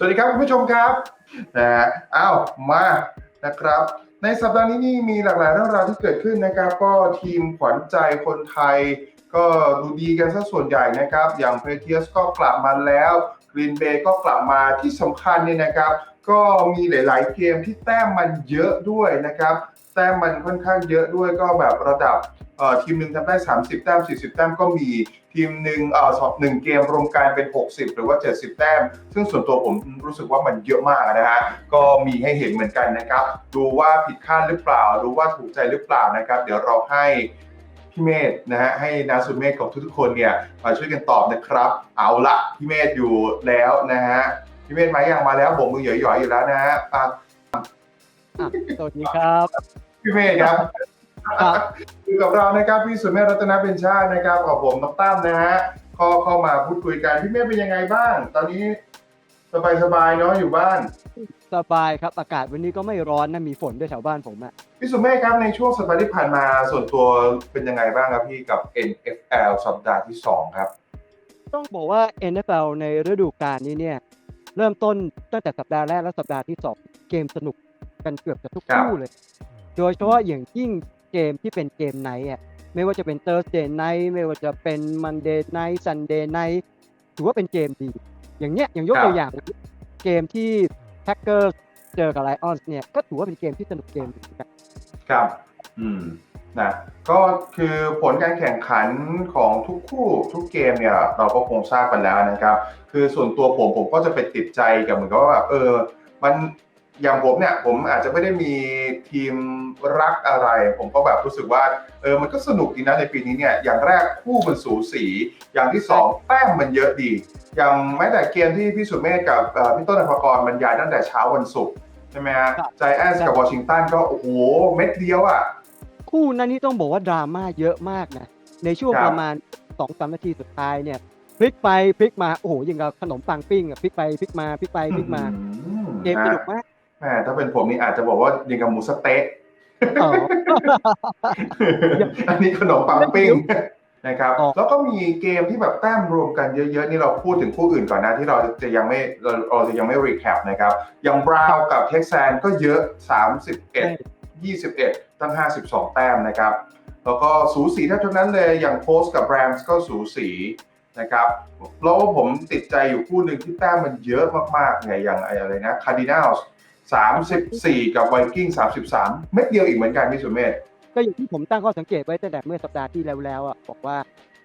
สวัสดีครับคุณผู้ชมครับนะฮะอ้าวมานะครับ ในสัปดาห์นี้นี่มีหลากหลายเรื่องราวที่เกิดขึ้นนะครับ ก็ทีมขวัญใจคนไทย ก็ดูดีกันซะส่วนใหญ่นะครับ อย่างเพเทียสก็กลับมาแล้วกรีนเบย์ก็กลับมาที่สำคัญเนี่ยนะครับ ก็มีหลาย ๆ เกมที่แต้มมันเยอะด้วยนะครับ ต้มมันค่อนข้างเยอะด้วยก็แบบระดับทีมหนึ่งทำได้ 30 แต้ม 40 แต้มก็มีทีมหนึ่งเอ่อสอบหนึ่งเกมรวมกันเป็น 60 หรือว่า 70 แต้ม ซึ่งส่วนตัวผมรู้สึกว่ามันเยอะมากนะฮะก็มีให้เห็นเหมือนกันนะครับ ดูว่าผิดคาดหรือเปล่า ดูว่าถูกใจหรือเปล่านะครับ เดี๋ยวเราให้พี่เมธนะฮะให้นาสุเมธกับทุกๆคนเนี่ยมาช่วยกันตอบนะครับ เอาละพี่เมธอยู่แล้วนะฮะพี่เมธมาอย่างมาแล้วโบกมือหย่อยๆอยู่แล้วนะฮะอะอะสวัสดีครับ พี่เมธครับครับอยู่กับเรานะครับพี่สุเมธรัตนเป็นชาตินะครับกับผมน้องตั้มนะฮะเข้าเข้ามาพูดคุยกันพี่เมธเป็นยังไงบ้าง ตอนนี้สบายๆเนาะอยู่บ้าน สบายครับอากาศวันนี้ก็ไม่ร้อนนะมีฝนด้วยแถวบ้านผมอะพี่สุเมธครับในช่วงสัปดาห์ที่ผ่านมาส่วนตัวเป็นยังไงบ้างครับพี่กับ NFL สัปดาห์ที่ 2 ครับ ต้องบอกว่า NFL ในฤดูกาลนี้เนี่ย เริ่มต้นตั้งแต่สัปดาห์แรกและสัปดาห์ที่ 2 เกมสนุกกันเกือบจะทุกครับคู่เลย โดยเฉพาะอย่างยิ่งเกมที่เป็นเกมไนท์อะไม่ว่าจะเป็น Thursday Night ไม่ว่าจะเป็น Monday Night Sunday Night ถือว่าเป็นเกมดี อย่างเนี้ยอย่างยกตัวอย่างเกมที่ Packers เจอกับ Lions เนี่ยก็ถือว่าเป็นเกมที่สนุกเกมหนึ่งเหมือนกันครับ อืมนะก็คือผลการแข่งขันของทุกคู่ทุกเกมเนี่ย เราก็คงทราบกันแล้วนะครับ คือส่วนตัวผมผมก็จะไปติดใจกับเหมือนกับว่าเออ มัน อย่างผมเนี่ยผมอาจจะไม่ได้มีทีมรักอะไร ผมก็แบบรู้สึกว่าเออมันก็สนุกดีนะในปีนี้เนี่ยอย่างแรกคู่มันสูสี อย่างที่สองแต้มมันเยอะดี อย่างแม้แต่เกมที่พี่สุเมธกับเอ่อพี่ต้นอภกรบรรยายตั้งแต่เช้าวันศุกร์ใช่ไหมฮะครับใจแอนส์กับวอชิงตันก็โอ้โหเม็ดเดียวอะคู่นั้นนี่ต้องบอกว่าดราม่าเยอะมากนะในช่วงครับประมาณสองสามนาทีสุดท้ายเนี่ยพลิกไปพลิกมาโอ้โหยังกับขนมปังปิ้งอะพลิกไปพลิกมาพลิกไปพลิกมาอืมเกมสนุกมาก แหมถ้าเป็นผมนี่อาจจะบอกว่ายังกับหมูสะเต๊ะอ๋ออันนี้ขนมปังปิ้งนะครับอ๋อแล้วก็มีเกมที่แบบแต้มรวมกันเยอะๆ นี่เราพูดถึงคู่อื่นก่อนนะที่เราจะยังไม่เราเราจะยังไม่รีแคปนะครับ อย่างบราวน์กับเท็กซันก็เยอะ 31 21 ตั้ง 52 แต้มนะครับ แล้วก็สูสีแทบทุกนั้นเลยอย่างโพสกับแรมส์ก็สูสีนะครับแล้วผมติดใจอยู่คู่หนึ่งที่แต้มมันเยอะมากๆไงอย่างอะไรนะคาร์ดินาลส์ 34 กับไวกิ้ง33 เม็ดเดียวอีกเหมือนกันพี่สุเมธก็อย่างที่ผมตั้งข้อสังเกตไว้ตั้งแต่เมื่อสัปดาห์ที่แล้วแล้วอะบอกว่า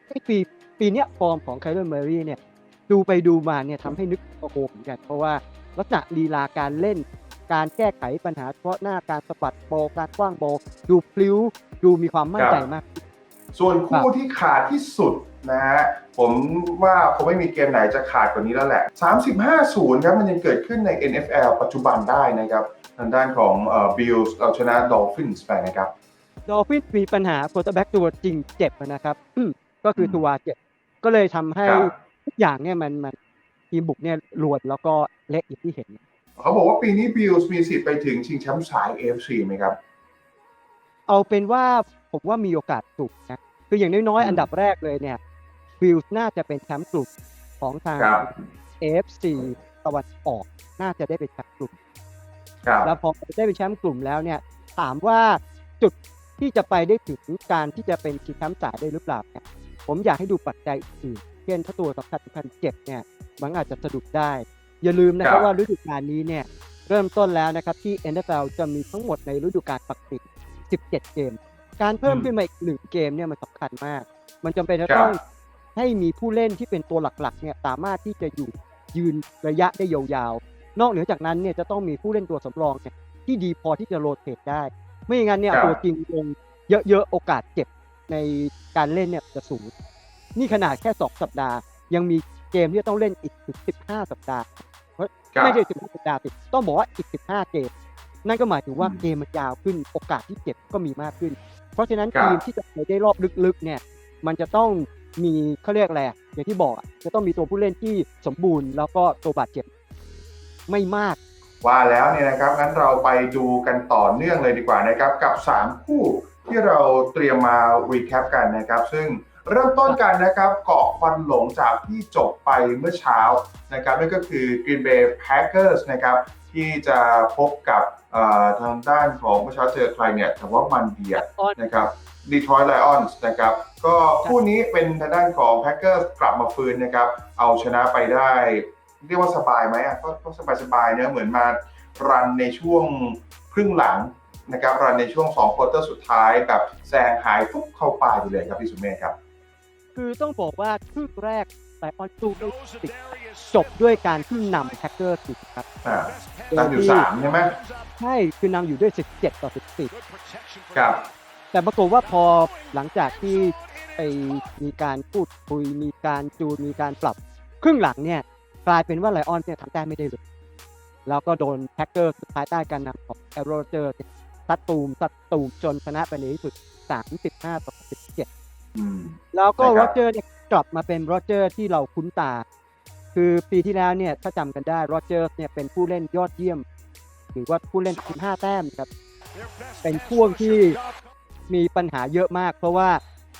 ไอ้ปีปีเนี้ยฟอร์มของไคลเลอร์เมอรี่เนี่ยดูไปดูมาเนี่ยทำให้นึกโอ้โหเหมือนกัน เพราะว่าลักษณะลีลาการเล่น การแก้ไขปัญหาเฉพาะหน้าการสะบัดบอลการคว้างบอลดูพลิ้วดูมีความมั่นใจมาก ส่วนคู่ที่ขาดที่สุด นะฮะผมว่าคงไม่มีเกมไหนจะขาดกว่านี้แล้วแหละ 35-0 ครับมันยังเกิดขึ้นใน NFL ปัจจุบันได้นะครับทางด้านของเอ่อ Bills เอาชนะ Dolphins ไปนะครับดอลฟินมีปัญหาโค r ์แบ็กตัวจริงเจ็บนะครับอืมก็คืออืมตัวเจ็บ ก็เลยทำให้ครับทุกอย่างเนี่ยมันมันทีมบุกเนี่ยรวนแล้วก็เละอย่างที่เห็น เขาบอกว่าปีนี้ Bills มีสิทธิ์ไปถึงชิงแชมป์สาย AFC ไหมครับ เอาเป็นว่าผมว่ามีโอกาสสูงนะคืออย่างน้อยอืมๆอันดับแรกเลยเนี่ย บิลส์น่าจะเป็นแชมป์กลุ่มของทางครับ AFC ตะวันออกน่าจะได้เป็นแชมป์กลุ่มครับแล้วพอได้เป็นแชมป์กลุ่มแล้วเนี่ย ถามว่าจุดที่จะไปได้ถึงการที่จะเป็นชิงแชมป์สายได้หรือเปล่าเนี่ยผมอยากให้ดูปัจจัยอื่นเช่นถ้าตัวสำคัญสำคัญเจ็บเนี่ยมันอาจจะสะดุดได้ อย่าลืมนะครับว่าฤดูกาลนี้เนี่ยเริ่มต้นแล้วนะครับที่ NFL จะมีทั้งหมดในฤดูกาลปกติ 17 เกม การเพิ่มขึ้นมาอีกหนึ่งเกมเนี่ยมันสำคัญมาก มันจำเป็นจะต้อง ให้มีผู้เล่นที่เป็นตัวหลักๆเนี่ยสามารถที่จะอยู่ยืนระยะได้ยาวๆ นอกเหนือจากนั้นเนี่ยจะต้องมีผู้เล่นตัวสำรองเนี่ยที่ดีพอที่จะโรเตทได้ ไม่อย่างนั้นเนี่ยครับตัวจริงลงเยอะๆโอกาสเจ็บในการเล่นเนี่ยจะสูง นี่ขนาดแค่ 2 สัปดาห์ ยังมีเกมที่จะต้องเล่นอีกถึง15 สัปดาห์เพราะครับไม่ใช่15สัปดาห์ติดต้องบอกว่าอีก 15 เกม นั่นก็หมายถึงว่าอืมเกมมันยาวขึ้นโอกาสที่เจ็บก็มีมากขึ้น เพราะฉะนั้นครับทีมที่จะไปได้รอบลึกๆเนี่ยมันจะต้อง มีเขาเรียกอะไรอย่างที่บอกจะต้องมีตัวผู้เล่นที่สมบูรณ์ แล้วก็ตัวบาดเจ็บไม่มาก ว่าแล้วเนี่ยนะครับงั้นเราไปดูกันต่อเนื่องเลยดีกว่านะครับ กับ 3 คู่ที่เราเตรียมมารีแคปกันนะครับ ซึ่ง เริ่มต้นกันนะครับเกาะควันหลงจากที่จบไปเมื่อเช้านะครับนั่นก็คือ Green Bay Packers นะครับที่จะพบกับทางด้านของเมื่อเช้าเจอใครเนี่ยแต่ว่ามันเบียดนะครับ Detroit Lions นส์นะครับก็คู่นี้เป็นทางด้านของ Packers กลับมาฟื้นนะครับ เอาชนะไปได้ เรียกว่าสบายไหมอะก็สบายสบายๆเนอะเหมือนมารันในช่วงครึ่งหลังนะครับรันในช่วง2ควอเตอร์สุดท้ายแบบแซงหายฟุ๊บเข้าปลายไปเลยครับพี่สุเมธครับ คือต้องบอกว่าครึ่งแรกแต่ออนสู้ได้ติดจบด้วยการที่นำแท็กเกอร์ติดครับอ่าตั้งอยู่3ใช่ไหมใช่คือนำอยู่ด้วย 17 ต่อ 14ครับ แต่ปรากฏว่าพอหลังจากที่ไปมีการพูดคุยมีการจูนมีการปรับ ครึ่งหลังเนี่ย กลายเป็นว่าไลออนเนี่ยทำแต้มไม่ได้เลยแล้วก็โดนแท็กเกอร์สุดท้ายใต้การนำของแอโรเจอร์ซัดตูมซัดตูมจนชนะไปในที่สุด 35 ต่อ 17อืม แล้วก็ใช่คโรรับเจอร์เนี่ยกลับมาเป็นโรเจอร์ที่เราคุ้นตา คือปีที่แล้วเนี่ยถ้าจำกันได้โรเจอร์เนี่ยเป็นผู้เล่นยอดเยี่ยม หรือว่าผู้เล่นทีม5แต้มครับ เป็นช่วงที่มีปัญหาเยอะมาก เพราะว่า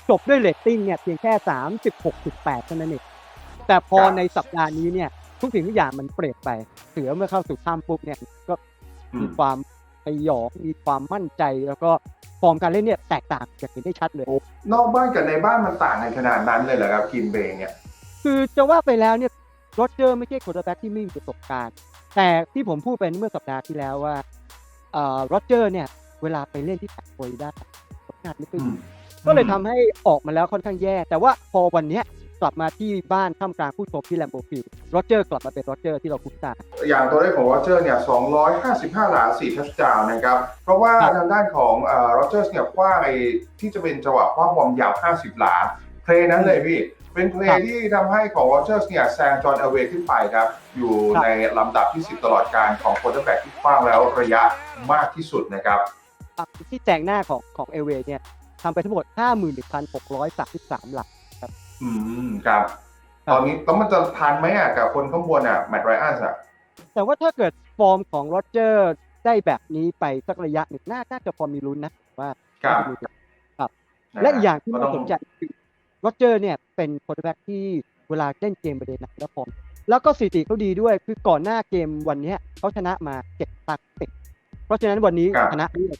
จบด้วยเรตติ้งเนี่ยเพียงแค่ 36.8เท่านั้นเองแต่พอครับในสัปดาห์นี้เนี่ยทุกสิ่งทุกอย่างมันเปลี่ยนไปเสือเมื่อเข้าสู่ถ้ำปุ๊บเนี่ยก็อืมีมความ สยองมีความมั่นใจแล้วก็ฟอร์มการเล่นเนี่ยแตกต่างอย่างเห็นได้ชัดเลย นอกบ้านกับในบ้านมันต่างกันขนาดนั้นเลยเหรอครับกินเบย์เนี่ยคือจะว่าไปแล้วเนี่ยโรเจอร์ไม่ใช่โค r ร์แบ็กที่ไม่มีประสบการณ์ แต่ที่ผมพูดไปเมื่อสัปดาห์ที่แล้วว่าเอ่อโรเจอร์เนี่ยเวลาไปเล่นที่แปดโฟลิดาผลงานไม่ค่อยอืดีมก็เลยทำให้ออกมาแล้วค่อนข้างแย่ แต่ว่าพอวันเนี้ยก ลับมาที่บ้านท่ามกลางผู้ชมที่แลมโบฟิลโรเจอร์กลับมาเป็นโรเจอร์ที่เราคุ้นตา อย่างตัวเลขของโรเจอร์เนี่ย 255 หลา4ทัชดาวน์นะครับ เพราะว่าครับทางด้านของเอ่อโรเจอร์เนี่ยคว้างไอ้ที่จะเป็นจังหวะคว้างบอลยาว 50 หลา เพลย์นั้นเลยพี่ เป็นเพลครัย์บที่ทำให้ของโรเจอร์เนี่ยแซงจอห์นเอเวย์ขึ้นไปครับ อยู่ครับในลำดับที่ 10 ตลอดการของโควอเตอร์แบ็กที่คว้างแล้วระยะมากที่สุดนะครับอะที่แจงหน้าของของเอเวเนี่ยทำไปทั้งหมด 51,633 หลัก อืมครับครับ ตอนนี้ต้องมันจะทันไหมอะกับคนข้างบนอะแมตต์ไรอันส์อะแต่ว่าถ้าเกิดฟอร์มของโรเจอร์ได้แบบนี้ไปสักระยะหนึ่งน่าน่าจะพอมีลุ้นนะว่าครับครับนฮและอีกอย่างที่ก็น่าต้สนใจคือโรเจอร์เนี่ยเป็นโค้ชแบ็กที่เวลาเล่นเกมประเด็นหนักแล้วฟอร์มแล้วก็สถิติเขาดีด้วยคือก่อนหน้าเกมวันเนี้ยเขาชนะมาเจ็ดตักติดเพราะฉะนั้นวันนี้ครับชนะด้วย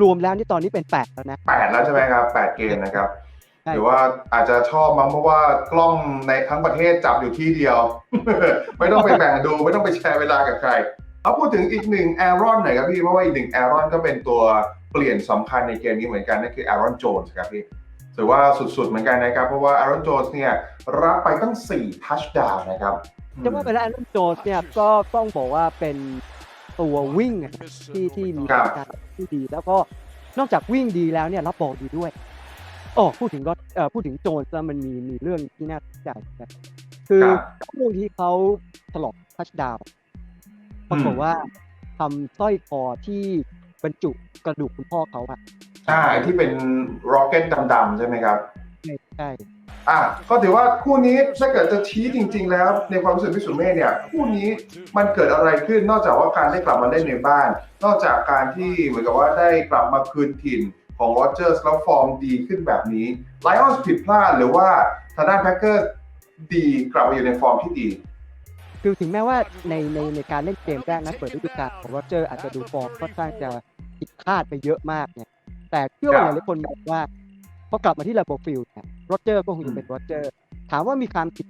รวมแล้วนี่ตอนนี้เป็นแปดแล้วนะแปดแล้วใช่ไหมครับแปดเกมนะครับใช่ หรือว่าอาจจะชอบมั้งเพราะว่ากล้องในทั้งประเทศจับอยู่ที่เดียว ไม่ต้องไปแบ่งดูไม่ต้องไปแชร์เวลากับใครเอาพูดถึงอีกหนึ่งแอรอนหน่อยครับพี่เพราะว่าอีกหนึ่งแอรอนก็เป็นตัวเปลี่ยนสำคัญในเกมนี้เหมือนกันนั่นคือแอรอนโจนส์ครับพี่ถือว่าสุดๆเหมือนกันนะครับ เพราะว่าแอรอนโจนส์เนี่ยรับไปตั้ง4ทัชดาวน์นะครับจะว่าไปแล้วแอนนโจนส์เนี่ยก็ต้องบอกว่าเป็นตัววิ่งอะนะที่ที่มีครับการที่ดี แล้วก็นอกจากวิ่งดีแล้วเนี่ยรับบอลดีด้วย โอ้พูดถึงรถเอ่อพูดถึงโจนส์แล้วมันมีมีเรื่องที่น่าสนใจนะคือครับช่วงที่เขาถลอกทัชดาวน์ปรากฏว่าทำสร้อยคอที่บรรจุกระดูกคุณพ่อเขาอะใช่ที่เป็นร็อกเก็ตดำๆใช่ไหมครับใช่ใช่อะก็ถือว่าคู่นี้ถ้าเกิดจะชี้จริง ๆ แล้ว ในความรู้สึกพี่สุเมธเนี่ยคู่นี้มันเกิดอะไรขึ้นนอกจากว่าการได้กลับมาเล่นในบ้าน นอกจากการที่เหมือนกับว่าได้กลับมาคืนถิ่น ของโรเจอร์สแล้วฟอร์มดีขึ้นแบบนี้ไลออนผิดพลาดหรือว่าทางด้านแพ็กเกอร์ดีกลับมาอยู่ในฟอร์มที่ดี คือถึงแม้ว่าในในในการเล่นเกมแรกนะเปิดฤดูกาลของโรเจอร์อาจจะดูฟอร์มค่อนข้างจะผิดคาดไปเยอะมากเนี่ยแต่เชื่อว่าหลายคนบอกว่าพอกลับมาที่ระบบฟิลด์เนี่ยโรเจอร์ก็คงจะเป็นโรเจอร์ ถามว่ามีความผิด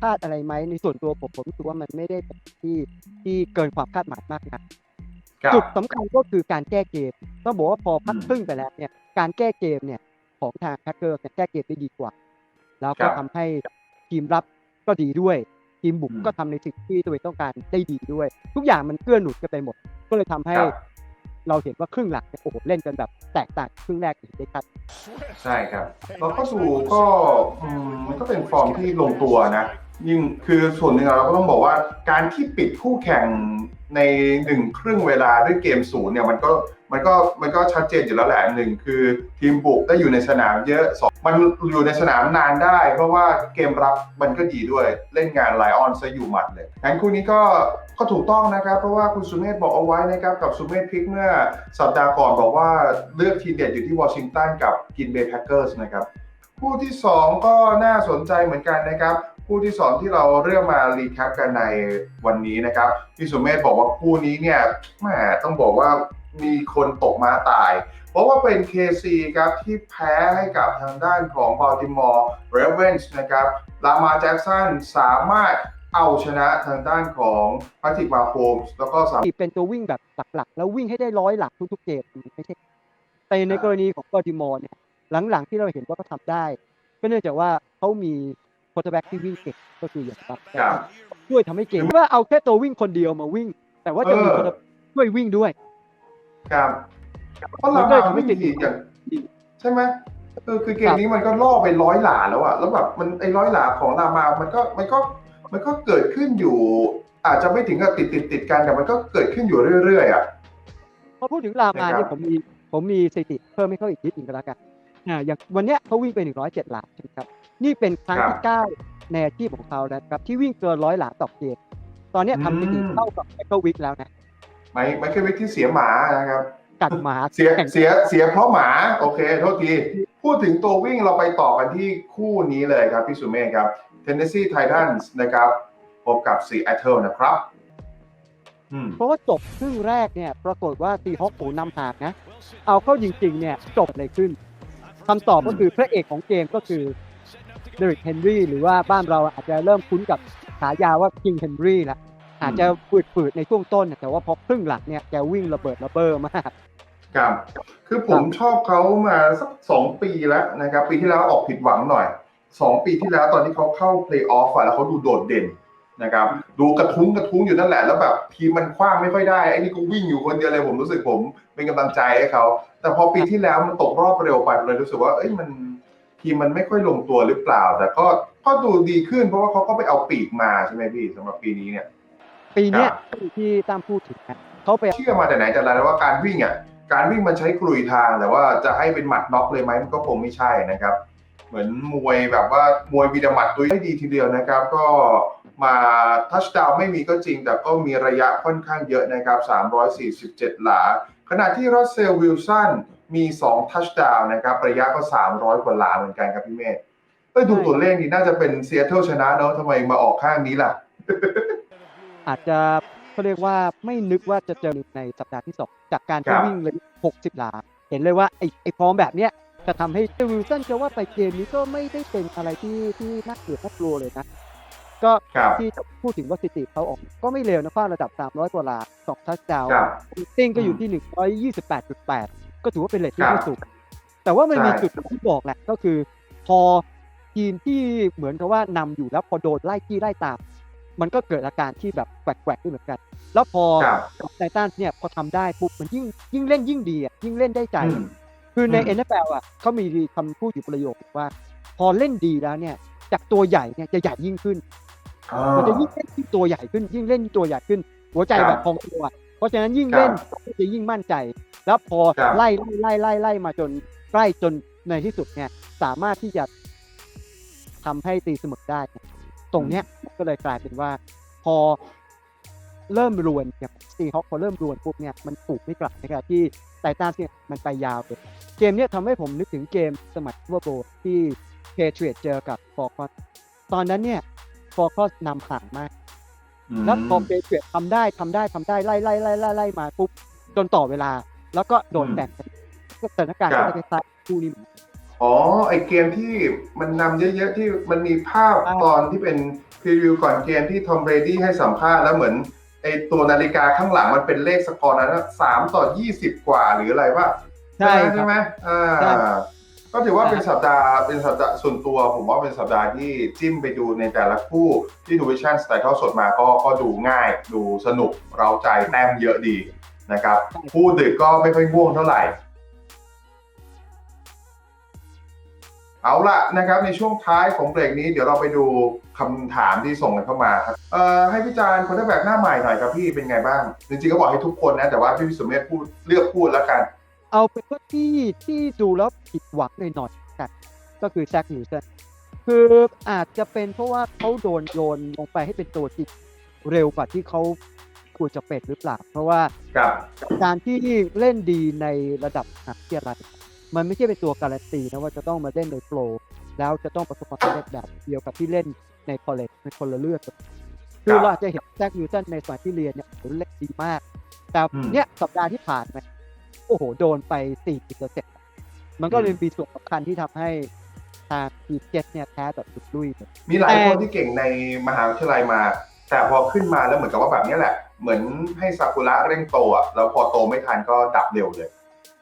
พลาดอะไรไหมในส่วนตัวผมผมรู้สึกว่ามันไม่ได้ที่ที่เกินความคาดหมายมากนัก จุดสำคัญก็คือการแก้เกมต้องบอกว่าพอพักอืมครึ่งไปแล้วเนี่ยการแก้เกมเนี่ยของทางแฮกเกอร์แก้เกมได้ดีกว่า แล้วก็ครับทำให้ทีมรับก็ดีด้วย ทีมบุกอืมก็ทำในสิ่งที่ตัวเองต้องการได้ดีด้วย ทุกอย่างมันเกื้อหนุนกันไปหมด ก็เลยทำให้ครับเราเห็นว่าครึ่งหลังเนี่ยโอ้โหเล่นกันแบบแตกต่างครึ่งแรกอย่างได้ชัดใช่ครับแล้วก็ดูก็อืมมันก็เป็นฟอร์มที่ลงตัวนะ ยิ่งคือส่วนหนึ่งเราก็ต้องบอกว่าการที่ปิดคู่แข่งในหนึ่งครึ่งเวลาด้วยเกมศูนย์เนี่ยมันก็มันก็มันก็ชัดเจนอยู่แล้วแหละหนึ่งคือทีมบุกได้อยู่ในสนามเยอะสองมันอยู่ในสนามนานได้ เพราะว่าเกมรับมันก็ดีด้วยเล่นงานไลออนซะอยู่หมัดเลยงั้นคู่นี้ก็ก็ถูกต้องนะครับ เพราะว่าคุณสุเมธบอกเอาไว้นะครับกับสุเมธพิกเมื่อสัปดาห์ก่อนบอกว่าเลือกทีเด็ดอยู่ที่วอชิงตันกับกินเบย์แพคเกอร์สนะครับคู่ที่ 2 ก็น่าสนใจเหมือนกันนะครับ คู่ที่ 2 ที่เราเลือกมารีแคปกันในวันนี้นะครับพี่สุเมธบอกว่าคู่นี้เนี่ยแหมต้องบอกว่ามีคนตกมาตาย เพราะว่าเป็น KC ครับที่แพ้ให้กับทางด้านของ Baltimore Ravens นะครับลามาแจ็กสันสามารถเอาชนะทางด้านของพัติมาโฮมส์แล้วก็สามตีเป็นตัววิ่งแบบหลักๆ แล้ววิ่งให้ได้ร้อยหลักทุกๆเกมไม่ใช่แต่ในกรณีของบอติมอร์เนี่ยหลังๆที่เราเห็นว่าเขาทำได้ ก็เนื่องจากว่าเขามี โค t แบ็กที่วิ่งเก่งก็คืออย่างครับครับช่วยทำให้เก่งว่าเอาแค่ตัววิ่งคนเดียวมาวิ่ง แต่ว่าจะมีเออ quarterback ช่วยวิ่งด้วย ครับเพราะลามาไม่ดีอย่างใช่ไหมเออคือเกมนี้มันก็ล่อไปร้อยหลาแล้วอะแล้วแบบมันไอ้ร้อยหลาของลามา มันก็มันก็มันก็เกิดขึ้นอยู่ อาจจะไม่ถึงกับติดติดติดกันแต่มันก็เกิดขึ้นอยู่เรื่อยๆอะพอพูดถึงลามาเนี่ยนะครับผมมีผมมีสถิติเพิ่มให้เขาอีกนิดหนึ่งก็แล้วกัน อ่าอย่างวันเนี้ยเขาวิ่งไป 107 หลาใช่ไหมครับ นี่เป็นครั้งที่ 9 ในอาชีพของเขานะครับ ที่วิ่งเกินร้อยหลาต่อเกมตอนเนี้ยทำสถิติเท่ากับไมเคิลวิกแล้วนะไม่ไม่ใช่วิธีเสียหมานะครับกัดหมาเสียแข่งเสียเสียเพราะหมาโอเคโทษที พูดถึงตัววิ่งเราไปต่อกันที่คู่นี้เลยครับพี่สุเมฆครับ Tennessee Titans นะครับพบกับ Seattle นะครับอืมเพราะว่าจบครึ่งแรกเนี่ย ปรากฏว่าตีฮอคปูนำห่างนะ เอาเข้าจริงๆเนี่ย จบอะไรขึ้น คำตอบก็คือพระเอกของเกมก็คือเดริกเฮนรี่หรือว่าบ้านเราอาจจะเริ่มคุ้นกับฉายาว่าคิงเฮนรี่ละอาจจะฝืดๆในช่วงต้น แต่ว่าพอครึ่งหลังเนี่ยแกวิ่งระเบิดระเบ้อมากครับ คือผมชอบเขามาสักสองปีแล้วนะครับ ปีที่แล้วออกผิดหวังหน่อยสองปีที่แล้วตอนที่เขาเข้าเพลย์ออฟแล้วเขาดูโดดเด่น นะครับดูกระทุ้งกระทุ้งอยู่นั่นแหละแล้วแบบทีมมันคว้างไม่ค่อยได้ไอ้นี่ก็วิ่งอยู่คนเดียวเลยผมรู้สึกผมเป็นกำลังใจให้เขา แต่พอปีที่แล้วมันตกรอบเร็วไปผมเลยรู้สึกว่าเอ้ยมันทีมมันไม่ค่อยลงตัวหรือเปล่า แต่ก็ก็ดูดีขึ้นเพราะว่าเขาก็ไปเอาปีกมาใช่ไหมพี่สำหรับปีนี้เนี่ย ปีเนี้ยครับที่ตามพูดถึงนะเขาไปเชื่อมาแต่ไหนแต่ไรแล้วว่าการวิ่งอะการวิ่งมันใช้กลุยทางแต่ว่าจะให้เป็นหมัดน็อกเลยไหมมันก็คงไม่ใช่นะครับ เหมือนมวยแบบว่ามวยมีแต่หมัดตัวได้ดีทีเดียวนะครับ ก็ มาทัชดาวไม่มีก็จริง แต่ก็มีระยะค่อนข้างเยอะนะครับ 347 หลา ขณะที่รัสเซลวิลสันมี2ทัชดาวนะครับ ระยะก็ 300 กว่าหลาเหมือนกันครับพี่เมฆเอ้ยดูตัวเลขนี่น่าจะเป็นเซียเทิลชนะเนาะทำไมมาออกข้างนี้ล่ะ อาจจะเขาเรียกว่าไม่นึกว่าจะเจอในสัปดาห์ที่สองจากการที่วิ่งเลย 60 หลา เห็นเลยว่าไอ้ไอ้ฟอร์มแบบเนี้ยจะทำให้วิลสันจะว่าไปเกมนี้ก็ไม่ได้เป็นอะไรที่ที่น่าเกลียดน่ากลัวเลยนะ ก็ครับที่พูดถึงว่าสถิติเขาออก ก็ไม่เร็วนะคว้าระดับ 300 กว่าหลาสองทัชดาวน์ครับติ้งก็อยู่ที่ 128.8 ก็ถือว่าเป็นเลทที่ครับไม่สูง แต่ว่ามันมีใช่จุดที่บอกแหละก็คือ พอทีมที่เหมือนกับว่านำอยู่แล้วพอโดนไล่ที่ไล่ตามมันก็เกิดอาการที่แบบแกว่งๆด้วยเหมือนกัน แล้วพอครับไททันเนี่ยพอทำได้ปุ๊บมันยิ่งยิ่งเล่นยิ่งดีอะยิ่งเล่นได้ใจอืมคือในอืม NFL อะเขามีคำพูดอยู่ประโยคว่า พอเล่นดีแล้วเนี่ย จากตัวใหญ่เนี่ยจะใหญ่ยิ่งขึ้นอ่า มันจะยิ่งเล่นยิ่งตัวใหญ่ขึ้น ยิ่งเล่นยิ่งตัวใหญ่ขึ้น หัวใจครับแบบพองตัว เพราะฉะนั้นยิ่งครับเล่นก็จะยิ่งมั่นใจ แล้วพอครับไล่ไล่ไล่ไล่ไล่มาจนใกล้จนในที่สุดเนี่ย สามารถที่จะทำให้ตีเสมอได้เนี่ยตรงเนี้ยก็เลยกลายเป็นว่า พอเริ่มรวนอย่างซีฮอคพอเริ่มรวนปุ๊บเนี่ยมันถูกไม่กลับนะครับที่ไททันเนี่ยมันไปยาวเลยเกมเนี้ยทำให้ผมนึกถึงเกมสมัยซูเปอร์โบว์ที่เพเทรียเจอกับฟอร์คอนตอนนั้นเนี่ย ฟอร์คอนนำห่างมาก แล้วพอเปเทรียทำได้ทำได้ทำได้ไล่ไล่ไล่ไล่ไล่มาปุ๊บจนต่อเวลา แล้วก็โดนอืมแบ่งกันก็สถานการณ์ครัก็บจะคล้ายๆคู่นี้เหมือนกันอ๋อ ไอเกมที่มันนำเยอะๆที่มันมีภาพอ่าตอนที่เป็นพรีวิวก่อนเกมที่ทอมเบรดี้ให้สัมภาษณ์แล้วเหมือนไอตัวนาฬิกาข้างหลังมันเป็นเลขสกอร์นั้นสามต่อยี่สิบกว่าหรืออะไรว่าใช่คใช่รับไหมอ่าใช่ ก็ถือว่าใช่เป็นสัปดาห์เป็นสัปดาห์ส่วนตัว ผมว่าเป็นสัปดาห์ที่จิ้มไปดูในแต่ละคู่ที่ดูวิชั่นสไตล์เท่าสดมาก็ก็ดูง่ายดูสนุกเราใจแต้มเยอะดีนะครับคู่ดึกก็ไม่ค่อยง่วงเท่าไหร่ เอาละนะครับในช่วงท้ายของเบรกนี้เดี๋ยวเราไปดูคำถามที่ส่งกันเข้ามาครับเอ่อให้พี่จารย์คนที่แบกหน้าใหม่หน่อยครับพี่เป็นไงบ้าง จริงๆก็บอกให้ทุกคนนะแต่ว่าพี่วิสุเมธพูดเลือกพูดแล้วกัน เอาเป็นว่าที่ที่ดูแล้วผิดหวังหน่อยๆกันก็คือแซคนิวสันคืออาจจะเป็นเพราะว่าเขาโดนโยนลงไปให้เป็นตัวจริงเร็วกว่าที่เขาควรจะเป็นหรือเปล่า เพราะว่ากับการที่เล่นดีในระดับมหาวิทยาลัยมันไม่ใช่เป็นตัวการันตีนะว่าจะต้องมาเล่นในโปรแล้วจะต้องประสบความสำเร็จแบบเดียวกับที่เล่นในคอลเลจในคนละเลือกกันคือเราอาจจะเห็นแจ็คนิวตันในสมัยที่เรียนเนี่ยโอ้โหเล่นดีมาก แต่เนี่ยสัปดาห์ที่ผ่านมาโอ้โห โดนไป4ี่สิบเปอร์เซ็นต์มันก็เลยมีส่วนสำคัญที่ทำให้ทางทีมเจ็ตเนี่ยแพ้แบบสุดลุยเลยมีหลายคนที่เก่งในมหาวิทยาลัยมา แต่พอขึ้นมาแล้วเหมือนกับว่าแบบนี้แหละ เหมือนให้ซากุระเร่งโตอะแล้วพอโตไม่ทันก็ดับเร็วเลย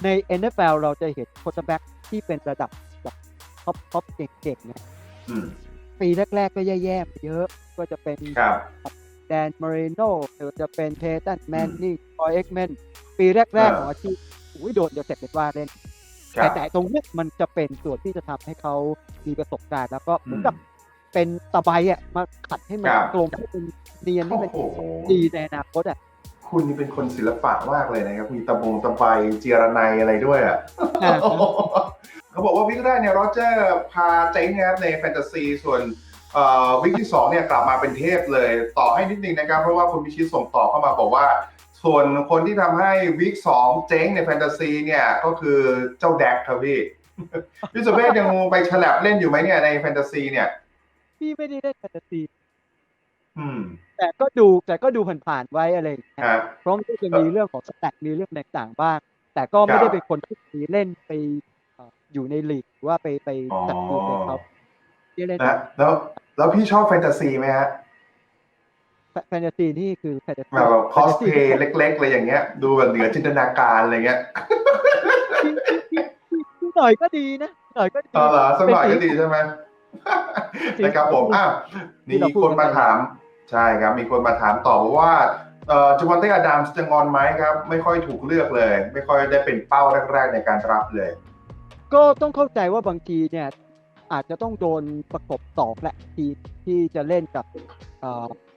ใน NFL เราจะเห็นโค t แบ็กที่เป็นระดับแบบท็อปท็อปเก่งๆเนี่ยอืมปีแรก ๆ ก็แย่ๆไปเยอะก็จะเป็นครับแดนมาริโนหรือจะเป็นเทตันแมนนี่คอยเอ็กแมนปีแรก ๆ ของอาชีพ อุ้ยโดนจะเสร็จเป็นว่าเล่นครัแต่บแต่ตรงเนี้ยมันจะเป็นส่วนที่จะทำให้เขามีประสบการณ์แล้วก็เหมือนอืมกับเป็นตะไบอะมาขัดให้มันครับตรงให้มันเนียนให้โอ้มันโหดีในอนาคตอะคุณนี่เป็นคนศิลปะมากเลยนะครับ มีตะบงตะไบเจียรนายอะไรด้วยอะอ่าเขาบอกว่าวิกแรกเนี่ยโรเจอร์พาเจ๊งนะครับในแฟนตาซีส่วนเอ่อ วิกที่สองเนี่ยกลับมาเป็นเทพเลย ต่อให้นิดนึงนะครับ เพราะว่าคุณพิชิตส่งต่อเข้ามาบอกว่า ส่วนคนที่ทำให้วิกสองเจ๊งในแฟนตาซีเนี่ยก็คือเจ้าแดกครับพี่พี่สุเมธยังไปฉลับเล่นอยู่ไหมเนี่ยในแฟนตาซีเนี่ย พี่ไม่ได้เล่นแฟนตาซีอืมแต่ก็ดูแต่ก็ดูผ่านๆไว้อะไรอย่างเงี้ยฮะเพราะมันก็จะมีเรื่องของสแตทมีเรื่องต่างๆบ้าง แต่ก็ไม่ครับได้เป็นคนที่มีเล่นไปเอ่ออยู่ในลีกหรือว่าไปไปอ๋อจัดทีมเป็นเขาที่เล่นนะแล้ว แล้วพี่ชอบแฟนตาซีไหมฮะแฟนตาซีนี่คือแฟนตาซีแบบคอสเพย์เล็กๆอะไรอย่างเงี้ย ดูแบบเหนือจินตนาการอะไรเงี้ยหน่อยก็ดีนะหน่อยก็ดีเออเหรอสักหน่อยก็ดีใช่ไหมนะครับผมอ้าวที่มีเราพูดคนมากันไปถาม ใช่ครับ มีคนมาถามต่อว่าเอ่อจมอนเต้อดัมส์จะงอนไหมครับ ไม่ค่อยถูกเลือกเลย ไม่ค่อยได้เป็นเป้าแรกๆในการรับเลย ก็ต้องเข้าใจว่าบางทีเนี่ย อาจจะต้องโดนประกบสองแหละทีมที่จะเล่นกับ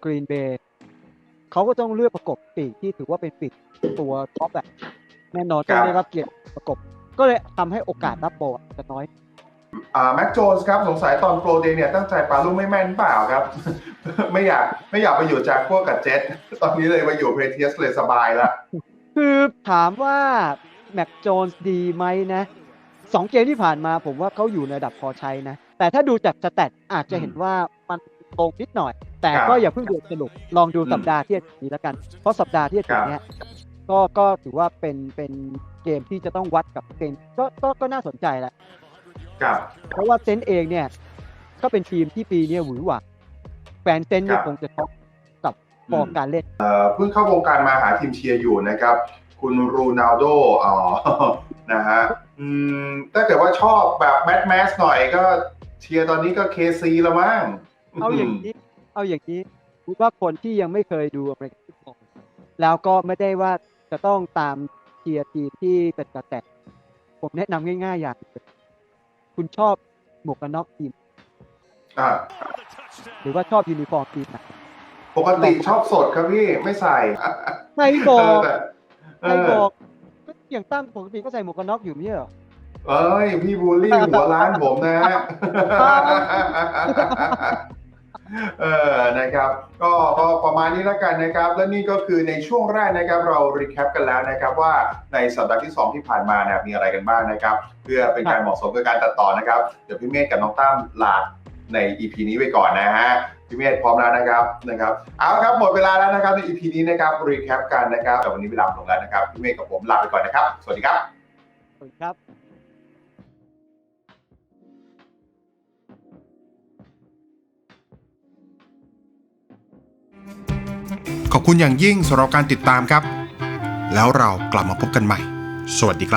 กรีนเบย์เขาก็ต้องเลือกประกบปีกที่ถือว่าเป็นปีกตัวท็อปแบบแน่นอนครัต้องบได้รับเกียรติประกบ ก็เลยทำให้โอกาสรับโบอาจจะน้อยอ่าแม็กโจนส์ครับสงสัยตอนโปรเดย์เนี่ยตั้งใจปาลูกไม่แม่นเปล่าครับ ไม่อยากไม่อยากไปอยู่จากพวกกับเจ็ตตอนนี้เลยมาอยู่เพเทียสเลยสบายแล้วคือถามว่าแม็กโจนส์ดีไหมนะ สองเกมที่ผ่านมาผมว่าเขาอยู่ในระดับพอใช้นะ แต่ถ้าดูจากสแตทอาจจะเห็นว่ามันตรงนิดหน่อย แต่ครับก็อย่าเพิ่งด่วนสรุปลองดูอืมสัปดาห์ที่จะถึงนี้แล้วกัน เพราะสัปดาห์ที่จะถึงเนี้ยก็ก็ถือว่าเป็นเป็นเกมที่จะต้องวัดกับเซนก็ก็ก็น่าสนใจแหละกับเพราะว่าเซนเองเนี่ยก็เป็นทีมที่ปีเนี้ยหวือหวาแฟนเซนเนี่ยคงจะช็อกกับฟอร์มการเล่นเอ่อเพิ่งเข้าวงการมาหาทีมเชียร์อยู่นะครับ คุณรูนัลโดอ๋อนะฮะ อืมถ้าเกิดว่าชอบแบบแมสแมสหน่อยก็เชียร์ตอนนี้ก็เคซีละมั้งเอาอย่างนี้ เอาอย่างนี้คิดว่าคนที่ยังไม่เคยดูอเมริกันฟุตบอลแล้วก็ไม่ได้ว่าจะต้องตามเชียร์ทีมที่เป็นกระแสผมแนะนำง่ายๆ อย่างหนึ่งคุณชอบหมวกกันน็อกทีม อะหรือว่าชอบยูนิฟอร์มทีมไหนปกติชอบสดครับพี่ไม่ใส่ ใครบอกเออแต่เอใครอบอกก็ อย่างตั้มปกติก็ใส่หมวกกันน็อกอยู่ไม่ใช่เหรอเอ้ยพี่บูลลี่หัวร้านผมนะฮะเออนะครับ ก็ก็ประมาณนี้แล้วกันนะครับ และนี่ก็คือในช่วงแรกนะครับเรารีแคปกันแล้วนะครับว่าในสัปดาห์ที่ 2 ที่ผ่านมาเนี่ยมีอะไรกันบ้างนะครับ เพื่อเป็นการเหมาะสมกับการตัดต่อนะครับ เดี๋ยวพี่เมฆกับน้องตั้มลาใน EP นี้ไปก่อนนะฮะ พี่เมธพร้อมแล้วนะครับนะครับเอาละครับหมดเวลาแล้วนะครับใน EP นี้นะครับรีแคปกันนะครับแต่วันนี้เวลาหมดลงแล้วนะครับพี่เมฆกับผมลาไปก่อนนะครับ สวัสดีครับสวัสดีครับขอบคุณอย่างยิ่งสำหรับการติดตามครับ แล้วเรากลับมาพบกันใหม่ สวัสดีครับ